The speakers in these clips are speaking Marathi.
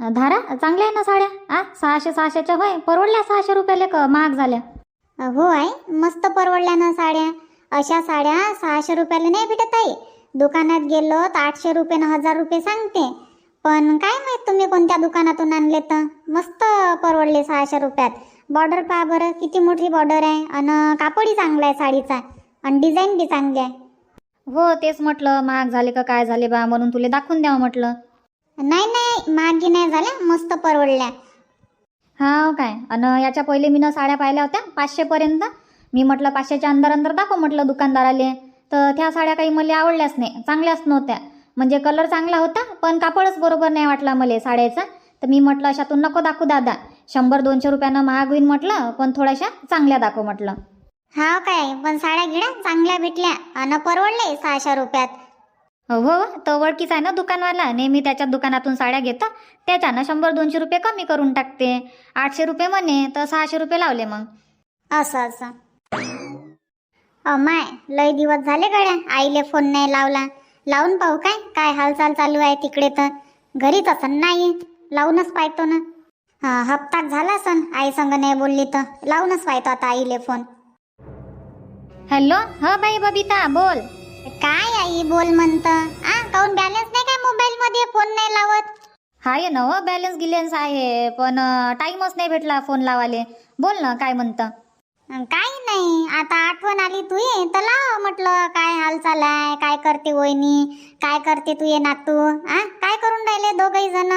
धारा चांगल्या आहे ना साड्या? आ सहाशे सहाशेच्या होय परवडल्या सहाशे रुपयाले क महाग झाल्या. हो आहे मस्त परवडल्या ना साड्या. अशा साड्या सहाशे रुपयाला नाही भेटत आहे दुकानात गेलो तर आठशे रुपये न हजार रुपये सांगते. पण काय माहीत तुम्ही कोणत्या दुकानातून आणले तर? मस्त परवडले सहाशे रुपयात. बॉर्डर पहा बरं किती मोठी बॉर्डर आहे. आणि कापडही चांगला आहे साडीचा. आणि डिझाईन बी चांगली आहे. हो तेच म्हटलं महाग झाले का काय झाले बा म्हणून तुला दाखवून द्यावं म्हटलं. नाही नाही मागी नाही झाल्या मस्त परवडल्या. हा काय? आणि याच्या पहिले मी साड्या पाहिल्या होत्या पाचशेपर्यंत. मी म्हटलं पाचशेच्या अंदर अंदर दाखव म्हटलं दुकानदाराले. तर त्या साड्या काही मला आवडल्याच नाही चांगल्याच नव्हत्या. म्हणजे कलर चांगला होता पण कापडच बरोबर नाही वाटला मला साड्याचा. तर मी म्हटलं अशातून नको दाखवू दादा. शंभर दोनशे रुपयानं महाग होईन म्हटलं पण थोड्याशा चांगल्या दाखव म्हटलं. हा काय? पण साड्या गिड्या चांगल्या भेटल्या आणि परवडले सहाशे रुपयात. हो हो तो ओळखीचा आहे ना दुकानवाला? नेहमी त्याच्या दुकानातून साड्या घेतो. त्याच्यानं शंभर दोनशे रुपये कमी करून टाकते. आठशे रुपये म्हणे तर सहाशे रुपये लावले मग. असं असं. अमाय लय दिवस झाले गड्या आईले फोन नाही लावला. लावून पाहू काय? काय हालचाल चालू आहे तिकडे तर? घरीच असन नाही लावूनच पाहतो ना. हा हप्ताच झाला सन आई संग नाही बोलली तर? लावूनच पाहतो आता आईले फोन हॅलो हा बाई बबिता बोल. काय आई बोल म्हणत? आ काऊन बॅलन्स नाही काय मोबाईल मध्ये? फोन नाही लावत? आहे ना हो बॅलन्स गिलेन्स आहे पण टाईमच नाही भेटला फोन लावाले बोल ना काय म्हणतं? काही नाही आता आठवण आली तुये तर लाव म्हटलं काय हालचाल आहे काय करते वहिनी काय करते तुये नातू आ काय करून राहिले दोघही जण?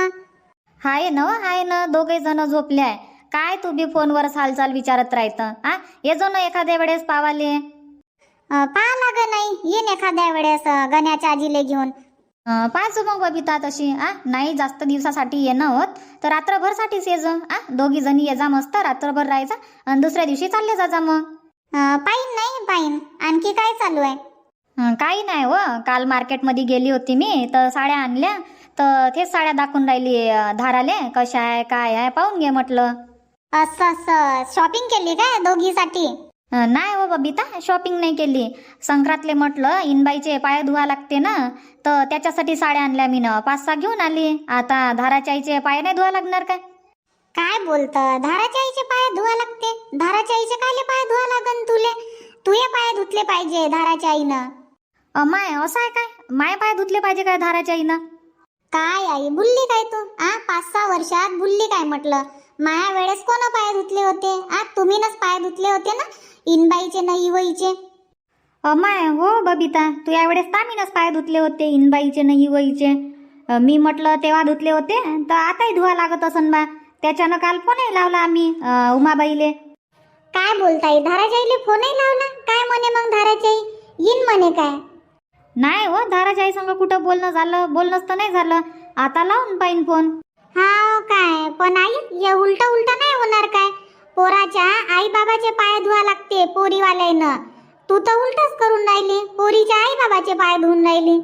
हाय ना आहे ना दोघे जण झोपले आहे. काय तू बी फोनवर हालचाल विचारत राहतं आ? ये जो ना एखाद्या वेळेस पावाले. पहा लाग नाही येईन एखाद्या वेळेस गण्याच्या आजीले घेऊन. पाहायचो मग बबिता तशी आ? नाही जास्त दिवसासाठी येणं होत तर रात्रभरसाठीच ये जा आ? दोघी जणी ये जा मस्त रात्रभर राहायचा आणि दुसऱ्या दिवशी चालले जा जा मग. पाहीन नाही पाहीन आणखी काय चालू आहे? हं, काही नाही व काल मार्केटमध्ये गेली होती मी तर साड्या आणल्या तर तेच साड्या दाखवून राहिली धाराले कशा आहे काय आहे पाहून घे म्हटलं. असं असं शॉपिंग केली काय दोघीसाठी? नाही हो बबिता शॉपिंग नाही केली. संक्रांतले म्हटलं इनबाईचे पाय धुवा लागते ना तर त्याच्यासाठी साड्या आणल्या मी ना. पाच सहा घेऊन आली. आता धाराच्या आईचे पाय नाही धुवा लागणार काय? काय बोलत? धाराच्या आईचे पाय धुवा लागते. धाराच्या आईचे कायले पाय धुवा लागन तुले? तुये पाय धुतले पाहिजे धाराच्या आईनं. अमाय असं आहे काय? माय पाय धुतले पाहिजे काय धाराच्या आईनं? काय आई बुल्ली काय तू? आ पाच सहा वर्षात बुल्ली काय म्हटलं? माया वेळेस कोण पाय धुतले होते? आ तुम्हीनच पाय धुतले होते ना? इनबाईचे न इवईचे. अमाय हो बबिता तू यावेळेस तामीनच पाय धुतले होते इनबाईचे न इवईचे. मी म्हटलं तेव्हा धुतले होते तर आताही धुवा लागत असन बा. त्याच्यानं काल फोनही लावला आम्ही उमाबाईले. काय बोलताय? धाराच्या आईले फोनही लावला? काय म्हणे मग आई येईन म्हणे काय? नाही हो धाराच्या आई संग कुठं बोलणं झालं? बोलणंच तर नाही झालं. आता लावून पाहिन फोन. हा काय? पण आई हे उलट उलट नाही होणार काय? पोराच्या आई बाबाचे पाय धुवा लागते पोरीवाल्यानं. तू तर उलटच करून राहिली. पोरीच्या आई बाबाचे पाय धुवून राहिली.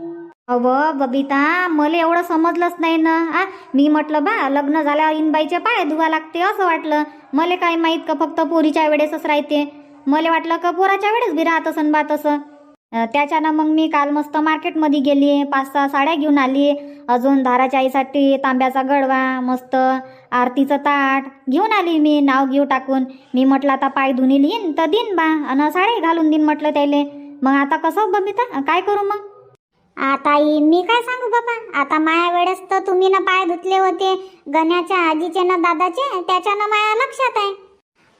अव बबिता मला एवढं समजलंच नाही ना आ मी म्हटलं बा लग्न झाल्यावर इनबाईचे पाय धुवा लागते असं वाटलं. मला काय माहीत का फक्त पोरीच्या वेळेसच राहते? मला वाटलं का पोराच्या वेळेस बी राहत असन बा तसं. अं, त्याच्यानं मग मी काल मस्त मार्केटमध्ये गेली पाच सहा साड्या घेऊन आली. अजून धाराच्या आईसाठी तांब्याचा गडवा मस्त आरतीचं ताट. घेऊन आली मी नाव घेऊ टाकून. मी म्हटलं आता पाय धुनील येईन तर देईन बा आणि साडी घालून देईन म्हटलं त्याले. मग आता कसं बबिता काय करू मग? आता आई मी काय सांगू बाबा? आता माया वेळेस तर तुम्ही ना पाय धुतले होते. गण्याच्या आजीचे ना दादाचे त्याच्यानं माया लक्षात आहे.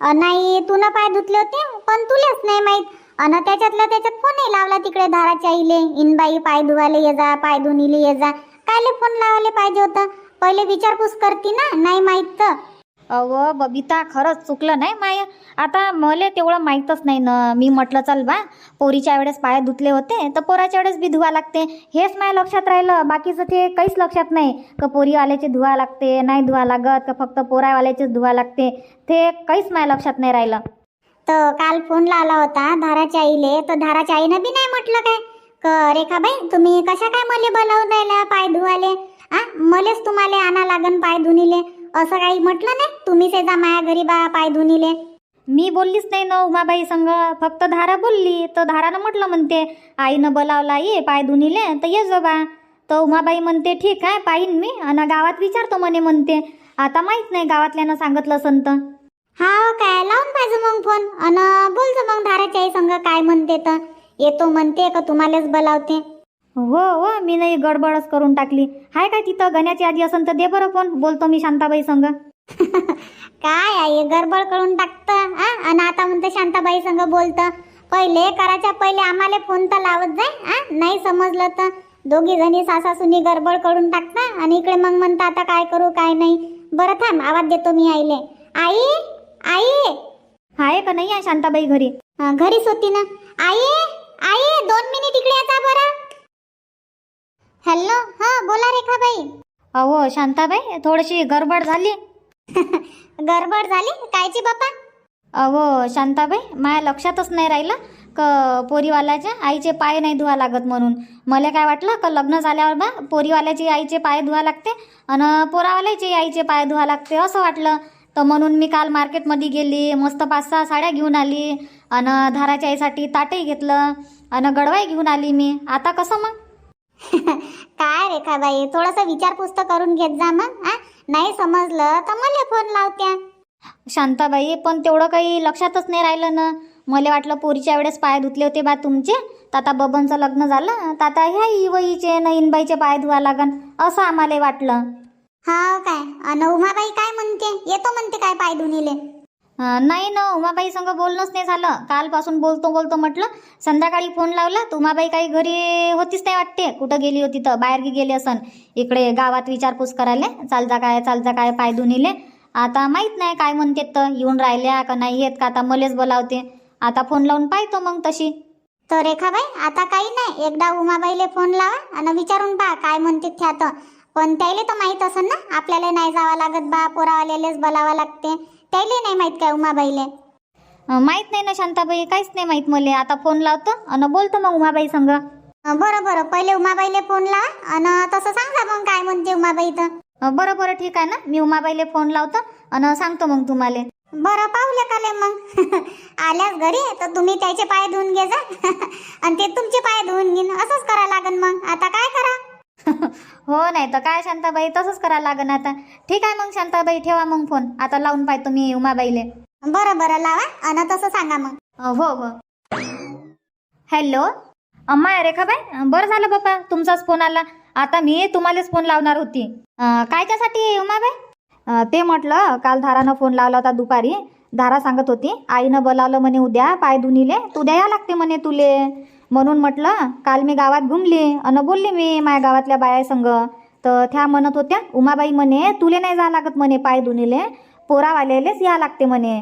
नाही तू ना पाय धुतले होते पण तुलेच नाही माहीत. अन त्याच्यातल्या त्याच्यात फोनही लावला तिकडे धाराच्या आईले इनबाई पाय धुवाले ये जा पाय धुनीले ये जा. कायले फोन लावायला पाहिजे होतं? पहिले विचारपूस करती ना नाही माहीत तर. अव बबिता खरंच चुकलं नाही माय. आता मला तेवढं माहीतच नाही ना. मी म्हटलं चल बा पोरीच्या वेळेस पाय धुतले होते तर पोराच्या वेळेस बी धुवा लागते. हेच माझ्या लक्षात राहिलं. बाकीचं ते काहीच लक्षात नाही. का पोरीवाल्याचे धुवा लागते नाही धुवा लागत का फक्त पोरावाल्याचेच धुवा लागते. ते काहीच माझ्या लक्षात नाही राहिलं. तर काल फोन लावला होता धाराच्या आईले. तर धाराच्या आईनं बी नाही म्हटलं काय? क रेखाबाई तुम्ही कशा काय मले बोलावून राहिल्या पाय धुवाले? आ मलेच तुम्हाला आणा लागन पाय धुनीले. असं काही म्हटलं नाही? तुम्हीच जा माया घरी बा पाय धुनीले. मी बोललीच नाही ना उमाबाई संग. फक्त धारा बोलली. तर धारानं म्हटलं म्हणते आईनं बोलावला ये पाय धुनीले तर ये जो बा. तर उमाबाई म्हणते ठीक आहे पाहिन मी. आणि गावात विचारतो म्हणे म्हणते. आता माहीत नाही गावातल्यानं सांगितलं संत हा काय? लावून पाहिजे मग फोन. अन बोलतो मग धाराच्या आई संग काय म्हणते तर. येतो म्हणते का तुम्हालाच बोलावते. हो हो मी नाही गडबडच करून टाकली. हाय काय तिथं? गण्याची आजी असन तर दे बरं फोन. बोलतो मी शांताबाई संग. काय आहे गडबड करून टाकतं? आणि आता म्हणते शांताबाई संग बोलतं. पहिले करायच्या पहिले आम्हाला फोन तर लावत जाय? नाही समजलं तर. दोघी जणी सासा सुनी गडबड करून टाकता. आणि इकडे मग म्हणता आता काय करू काय नाही. बरं थांब आवाज देतो मी आईले. आई आई! हाय का नाही आहे शांताबाई घरी? अं, घरीच होती ना. आई आई दोन मिनिट इकडे येता बरं. हॅलो हा बोला रेखाबाई. अहो शांताबाई थोडीशी गडबड झाली. गडबड झाली? कायची बापा? अहो शांताबाई माझ्या लक्षातच नाही राहिलं क पोरीवाल्याच्या आईचे पाय नाही धुवा लागत म्हणून. मला काय वाटलं का लग्न झाल्यावर बा पोरीवाल्याची आईचे पाय धुवा लागते आणि पोरावाल्याची आईचे पाय धुवा लागते असं वाटलं. तर म्हणून मी काल मार्केटमध्ये गेली मस्त पाच सहा साड्या घेऊन आली आणि धाराच्या आईसाठी ताटही घेतलं आणि गडवाई घेऊन आली मी. आता कसं मग? काय रेखाबाई थोडासा विचारपूस तर करून घेत जा मग? नाही समजलं तर मला फोन लावत्या. शांताबाई पण तेवढं काही लक्षातच नाही राहिलं ना. मला वाटलं पोरीच्या वेळेस पाय धुतले होते बा तुमचे. तर आता बबनचं लग्न झालं तर आता ह्या वहीचे न इनबाईचे पाय धुवा लागन असं आम्हाला वाटलं. हा काय? अन उमाबाई काय म्हणते? येतो म्हणते काय पाय धुनीले? नाही ना उमाबाई संग बोलणंच नाही झालं. कालपासून बोलतो बोलतो म्हटलं. संध्याकाळी फोन लावला तर उमाबाई काही घरी होतीच नाही वाटते. कुठं गेली होती तर बाहेर गेली असन. इकडे गावात विचारपूस करायला. चालजा काय चालजा काय पाय धुनीले. आता माहीत नाही काय म्हणते तर. येऊन राहिल्या का नाही येत का? आता मलेच बोलावते. आता फोन लावून पाहतो मग तशी. तर रेखाबाई आता काही नाही. एकदा उमाबाईले फोन लावा आणि विचारून पहा काय म्हणते त्या तर पण त्याले तर माहीत असेल ना? आपल्याला नाही जावं लागत बा पोरावालेलेच बोलावं लागते. त्याले नाही माहीत काय उमाबाईले? अं, माहीत नाही ना शांताबाई काहीच नाही माहीत मला. आता फोन लावतो आणि बोलतो मग उमाबाई संग. अं, बरं बरं. पहिले उमाबाईले फोन लावा आणि तसं सांगा मग काय म्हणते उमाबाई तर. अं, बरं बरं. ठीक आहे ना? मी उमाबाईला फोन लावतो आणि सांगतो मग तुम्हाला. बरं पाहुले काले मग. आल्यास घरी तर तुम्ही त्याचे पाय धुवून घे जा. आणि ते तुमचे पाय धुवून घेईन. असंच करा लागन मग. आता काय करा? हो नाही तर काय शांताबाई? तसंच करायला लागन आता. ठीक आहे मग शांताबाई ठेवा मग फोन आता लावून पाहतो मी उमाबाईले बरं बरं लावा. आणि तसं सांगा मग. अ, हो हो. हॅलो? अम्मा रेखाबाई? बरं झालं बापा तुमचाच फोन आला. आता मी तुम्हालाच फोन लावणार होती. अ, कायच्यासाठी उमाबाई अ, ते म्हटलं काल धारानं फोन लावला होता दुपारी. धारा सांगत होती आईनं बोलावलं म्हणे उद्या पाय धुनीले तू उद्या या लागते म्हणे तुले. म्हणून म्हटलं काल मी गावात घुमली अन बोलली मी माझ्या गावातल्या बाया संग. तर त्या म्हणत होत्या उमाबाई म्हणे तुले नाही जा लागत म्हणे पाय धुनीले पोरावाल्यालेच या लागते म्हणे.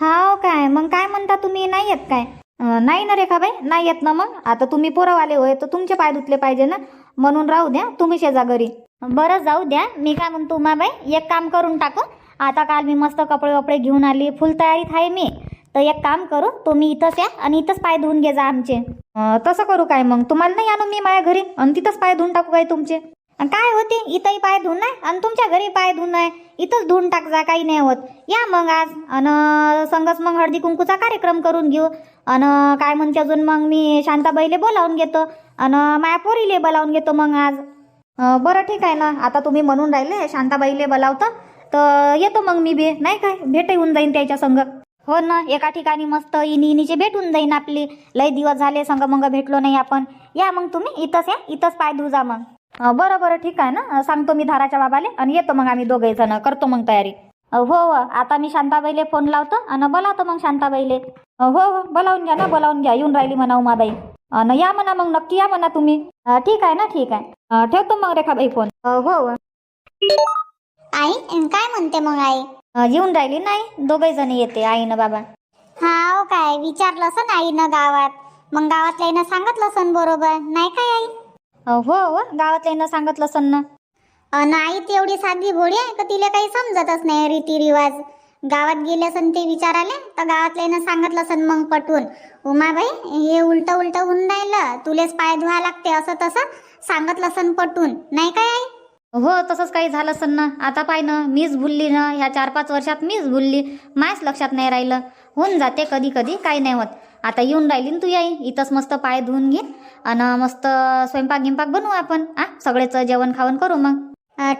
हाव काय? मग काय म्हणता तुम्ही? नाही येत काय? नाही ना रेखाबाई नाही येत ना मग. आता तुम्ही पोरावाले होय तर तुमचे पाय धुतले पाहिजे ना. म्हणून राहू द्या तुम्ही शेजा घरी. बरं जाऊ द्या. मी काय म्हणतो उमाबाई एक काम करून टाकू. आता काल मी मस्त कपडे वपडे घेऊन आली फुल तयारीत आहे मी. तर एक काम करू तुम्ही इथंच या आणि इथंच पाय धुवून घे जा आमचे. तसं करू काय मग? तुम्हाला नाही आणू मी माझ्या घरी? आणि तिथंच पाय धुवून टाकू काय तुमचे? काय होते? इथंही पाय धुवून आहे आणि तुमच्या घरी पाय धुवून आहे इथंच धुवून टाक जा काही नाही होत. या मग आज. आणि संगच मग हळदी कुंकूचा कार्यक्रम करून घेऊ. आणि काय म्हणते अजून मग मी शांताबाईले बोलावून घेतो. आणि माया पोरीले बोलावून घेतो मग आज. बरं ठीक आहे ना? आता तुम्ही म्हणून राहिले शांताबाईले बोलावतं. तर येतो मग मी बी. नाही काय? भेट येऊन जाईन त्याच्या संग. हो ना एका ठिकाणी मस्त इनी इनीचे भेटून जाईन आपली. लय दिवस झाले संग मग भेटलो नाही आपण. या मग तुम्ही इथंच या इथंच पाय धुजा मग. अं, बरं बरं ठीक आहे ना. सांगतो मी धाराच्या बाबाले आणि येतो मग आम्ही दोघे जण. करतो मग तयारी. अं, हो हो आता मी शांताबाईले फोन लावतो आणि बोलावतो मग शांताबाईले. अं, हो हो बोलावून घ्या ना बोलावून घ्या. येऊन राहिली म्हणा उमाबाई. आणि या म्हणा मग नक्की या म्हणा तुम्ही. अं, ठीक आहे ना ठीक आहे. अं, ठेवतो मग रेखाबाई फोन. अं, हो हो. आई अन काय म्हणते मग आई? येऊन राहिली नाही? दोघे जण येते आई ना बाबा हा काय? विचारलं असं आईनं गावात. मग गावातल्या आईनं सांगितलं सण बरोबर. नाही काय आई? हो हो. गावातल्यानं सांगितलं सन ना. अन आई ती एवढी साधी भोळी आहे का तिला काही समजतच नाही रीतिरिवाज? गावात गेले सन ते विचाराले तर गावातल्यानं सांगितलं सन मग पटवून. उमाबाई हे उलट उलट होऊन राहिलं. तुलेच पाय धुवा लागते असं तसं सांगितलं सन पटवून. नाही काय आई? हो तसंच काही झालं असन ना. आता पाय ना मीच भुलली ना. ह्या चार पाच वर्षात मीच भुलली. मायच लक्षात नाही राहिलं. होऊन जाते कधी कधी काही नाही होत. आता येऊन राहिली ना तू याई इथंच मस्त पाय धुवून घे. आणि मस्त स्वयंपाक गिंपाक बनवू आपण. आ सगळेच जेवण खावण करू मग.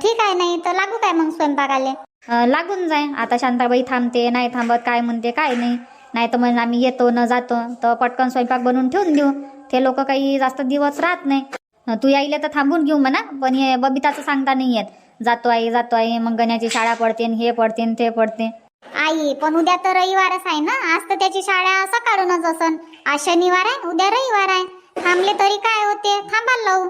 ठीक आहे नाही तर लागू काय मग स्वयंपाकाले? लागून जाय. आता शांताबाई थांबते नाही थांबत काय म्हणते काय नाही. नाही तर मग आम्ही येतो न जातो. तर पटकन स्वयंपाक बनवून ठेवून देऊ. ते लोक काही जास्त दिवस राहत नाही. तू यायला तर थांबून घेऊ म्हणा पण हे बबिताचं सांगता नाही येत. जातो आई जातो आई मग गण्याची शाळा पडते न हे पडते न ते पडते. आई पण उद्या तर रविवारच आहे ना? आज तर त्याची शाळा सकाळूनच असन. आज शनिवार आहे उद्या रविवार आहे. थांबले तरी काय होते? थांबाल लावू.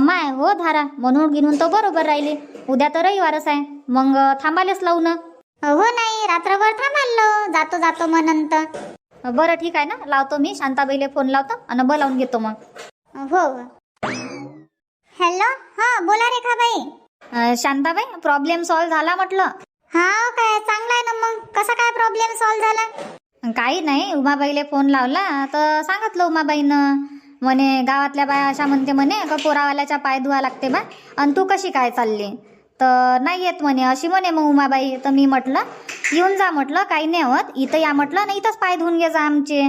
माय हो धारा म्हणून गिनून तो बरोबर राहिले. उद्या तर रविवारच आहे मग थांबालेच लावू ना. हो नाही रात्रभर थांबाल लावू. जातो जातो म्हणंत. बरं ठीक आहे ना? लावतो मी शांताबाईला फोन लावतो आणि बोलावून घेतो मग. हो. हॅलो हा बोला रेखाबाई. अं, शांताबाई प्रॉब्लेम सॉल्व्ह झाला म्हटलं. हा काय चांगला आहे ना मग? कसा काय प्रॉब्लेम सॉल्व्ह झाला? काही नाही उमाबाईला फोन लावला तर सांगितलं उमाबाईनं. म्हणे गावातल्या बाया अशा म्हणते म्हणे का पोरावाल्याच्या पाय धुवा लागते बा. आणि तू कशी काय चालली? तर नाही येत म्हणे. अशी म्हणे मग उमाबाई. तर मी म्हटलं येऊन जा म्हटलं काही नाही होत. इथं या म्हटलं ना इथंच पाय धुवून घे जा आमचे.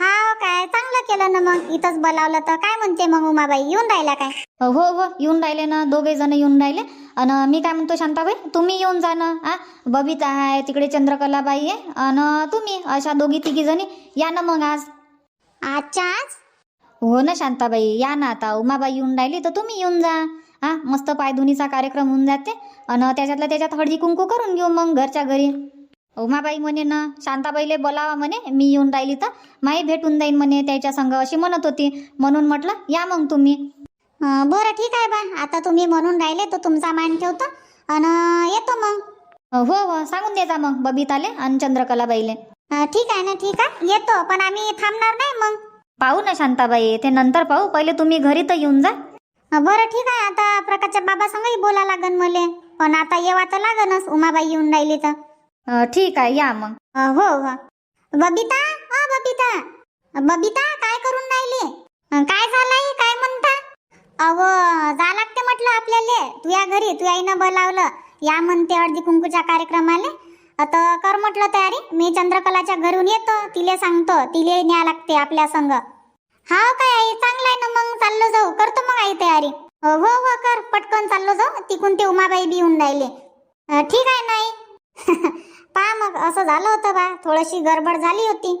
हा काय? चांगलं केलं ना मग. इथंच बोलावलं तर काय म्हणते मग उमाबाई? येऊन राहिला काय? हो हो येऊन राहिले ना. दोघे जण येऊन राहिले. आणि मी काय म्हणतो शांताबाई? तुम्ही येऊन जा ना. आ? बबिता आहे तिकडे चंद्रकलाबाई आहे. आणि तुम्ही अशा दोघी तिघी जणी या ना मग आज. आजच्या आज? हो ना शांताबाई. या ना आता. उमाबाई येऊन राहिली तर तुम्ही येऊन जा. हा मस्त पायधुनीचा कार्यक्रम होऊन जाते. आणि त्याच्यातल्या त्याच्यात हळदी कुंकू करून घेऊ मग घरच्या घरी. उमाबाई म्हणे ना शांताबाईले बोलावा म्हणे मी येऊन राहिली तर. माई भेटून जाईन म्हणे त्याच्या संग अशी म्हणत होती. म्हणून म्हटलं या मग तुम्ही. अं, बरं ठीक आहे बा. आता तुम्ही म्हणून राहिले तर तुमचा मान ठेवतो. आणि येतो मग. हो हो. सांगून दे जा मग बबिताले आणि चंद्रकलाबाईले. अं, ठीक आहे ना ठीक आहे. येतो पण आम्ही थांबणार नाही मग. पाहू ना शांताबाई ते नंतर पाहू. पहिले तुम्ही घरी तर येऊन जा. अं, बरं ठीक आहे. आता प्रकाशच्या बाबा संगही बोला लागन मले. पण आता येवा तर लागनच उमाबाई येऊन राहिली तर. अं, ठीक आहे या मग. हो हो. बबिता अ बबिता. बबिता काय करून राहिली? अं, काय झालंय? काय म्हणता? अव जा लागते म्हटलं आपल्याला. तुया घरी तुया आईनं बोलावलं. या म्हणते हळदी कुंकूच्या कार्यक्रमाले. आता कर म्हटलं तयारी. मी चंद्रकलाच्या घरून येतो. तिले सांगतो. तिले न्या लागते आपल्या संग. हो हा काय आई? चांगलं आहे ना मग. चाललो जाऊ. करतो मग आई तयारी. हो हो हो, कर. पटकन चाललो जाऊ. तिकून ते उमाबाई बी येऊन राहिले. ठीक आहे नाही असं झालं होतं बा थोडीशी गडबड झाली होती.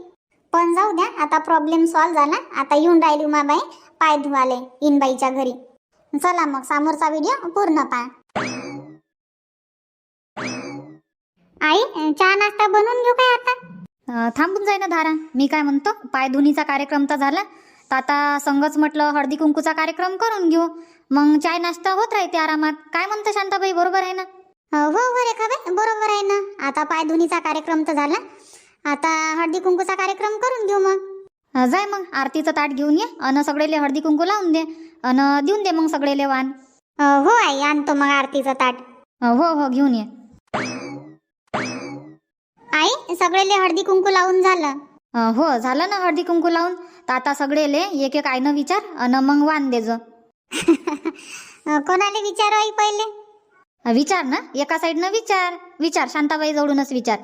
पण जाऊ द्या आता प्रॉब्लेम सॉल्व्ह झाला. आता येऊन राहिली उमाबाई पाय धुवाले इनबाईच्या घरी. चला मग समोरचा व्हिडिओ पूर्ण पहा. आई चहा नाश्ता बनवून घेऊ काय आता? थांबून जाईना धारा. मी काय म्हणतो पाय धुनीचा कार्यक्रम तर झाला. तर आता संगच म्हटलं हळदी कुंकूचा कार्यक्रम करून घेऊ. मग चाय नाश्ता होत राहते आरामात. काय म्हणतं शांताबाई बरोबर आहे ना? हो हो रेखाबाई बरोबर आहे ना. आता पाय धुनीचा कार्यक्रम तर झाला. आता हळदी कुंकूचा कार्यक्रम करून घेऊ मग. जाय मग. आरतीचं ताट घेऊन ये. अन सगळेले हळदी कुंकू लावून दे. अन देऊन दे मग सगळेले अं, हो आई आणतो मग आरतीचं ताट. हो हो घेऊन ये. आई सगळेले हळदी कुंकू लावून झालं. हो झालं ना हळदी कुंकू लावून. तर आता सगळेले एक एक आईनं विचार. अन मग वाण देजो अं, कोणाला विचारू आई पहिले? विचार ना. एका साईडनं विचार. विचार. शांताबाई जवळूनच विचार.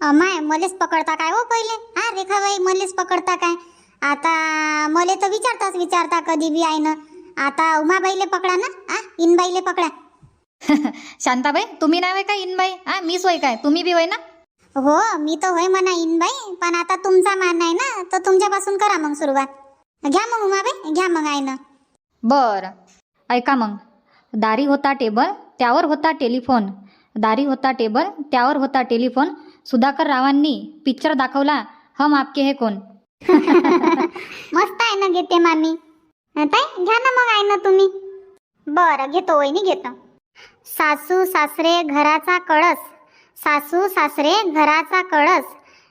अमाय मलेच पकडता काय हो पहिले? हा रेखाबाई मलेच पकडता काय? आता मले तर विचारताच विचारता कधी बी आहे ना आता उमाबाईले पकडा ना. आ इनबाईले पकडा. शांताबाई तुम्ही नाही होय का इनबाई? हा मीच होय काय? तुम्ही बी होय ना? हो मी तर होय म्हणा इनबाई. पण आता तुमचा मान आहे ना तर तुमच्यापासून करा मग सुरुवात. घ्या मग उमाबाई घ्या मग आहे ना बर. ऐका मग. दारी होता टेबल त्यावर होता टेलिफोन. दारी होता टेबल त्यावर होता टेलिफोन. सुधाकर रावांनी पिक्चर दाखवला हम आपके हे कोण मस्त आहे ना घेते मामी. ताई घ्या ना मग आहे ना तुम्ही. बरं घेतो वहिनी घेतो. सासू सासरे घराचा कळस. सासू सासरे घराचा कळस.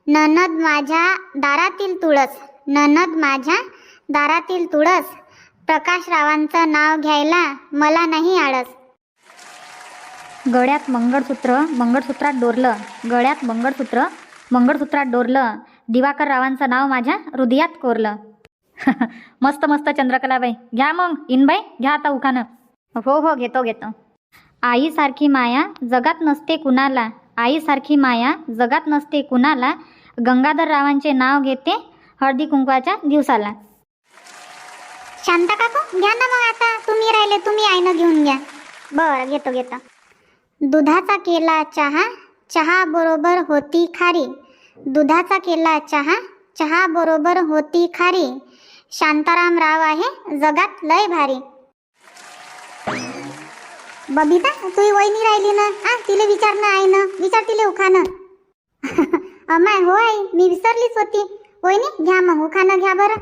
ननद माझ्या दारातील तुळस. ननद माझ्या दारातील तुळस. प्रकाशरावांचं नाव घ्यायला मला नाही आळस. गळ्यात मंगळसूत्र मंगळसूत्रात डोरलं. गळ्यात मंगळसूत्र मंगळसूत्रात डोरलं. दिवाकर रावांचं नाव माझ्या हृदयात कोरलं. मस्त मस्त चंद्रकलाबाई घ्या मग इनबाई घ्या आता उखानं हो हो घेतो घेतो. आईसारखी माया जगात नसते कुणाला. आईसारखी माया जगात नसते कुणाला. गंगाधर रावांचे नाव घेते हळदी कुंकवाच्या दिवसाला. शांता काकू घ्या ना मग आता. तुम्ही राहिले तुम्ही आईनं घेऊन घ्या. बरं घेतो घेतो. दुधाचा केला चहा चहा बरोबर होती खारी. दुधाचा केला चहा चहा बरोबर होती खारी. शांताराम राव आहे जगात लय भारी. बबिता तुही वहिनी राहिली ना? आ तिले विचारणं आहे आई ना विचार तिले उखाणं अमाय हो आई मी विसरलीच होती. वहिनी घ्या मग उखाणं घ्या बरं.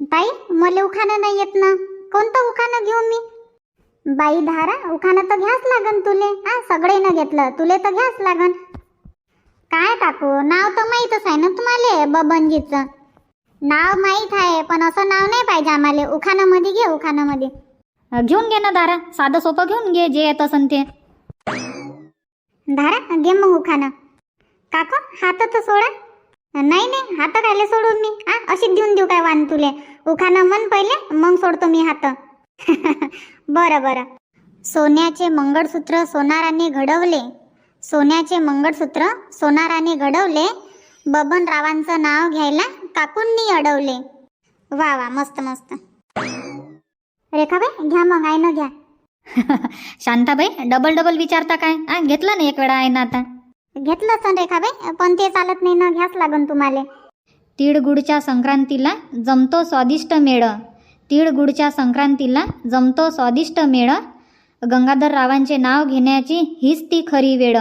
ताई मला उखाणं नाही येत ना. कोणतं उखाणं घेऊ मी? बाई धारा उखाणं तर घ्याच लागन तुले. हा सगळे न घेतलं. तुले तर घ्याच लागन. काय काकू नाव तर माहीतच आहे ना तुम्हाला बबनजीचं? नाव माहीत आहे पण असं नाव नाही पाहिजे आम्हाला. उखाणामध्ये घे उखाणामध्ये घेऊन घे ना दारा साधं सोपं घेऊन घे जे येत असन ते. धारा घे मग उखाणं. काकू हात तर सोडा. नाही नाही हात कायले सोडू मी? हा अशीच देऊन देऊ काय वान तुले? उखाणं मन पहिले मग सोडतो मी हात. बरं बरं. सोन्याचे मंगळसूत्र सोनाराने घडवले. सोन्याचे मंगळसूत्र सोनाराने घडवले. बबनरावांचं नाव घ्यायला काकूंनी अडवले. वा वा मस्त मस्त. रेखाबाई घ्या मग आईनं घ्या. शांताबाई डबल डबल विचारता काय? आ घेतलं ना एक वेळा आहे ना आता. घेतलं सण रेखाबाई पण ते चालत नाही ना घ्याच लागन तुम्हाला. तिळगुडच्या संक्रांतीला जमतो स्वादिष्ट मेळ. तिळगुडच्या संक्रांतीला जमतो स्वादिष्ट मेळ. गंगाधर रावांचे नाव घेण्याची हीच ती खरी वेळ.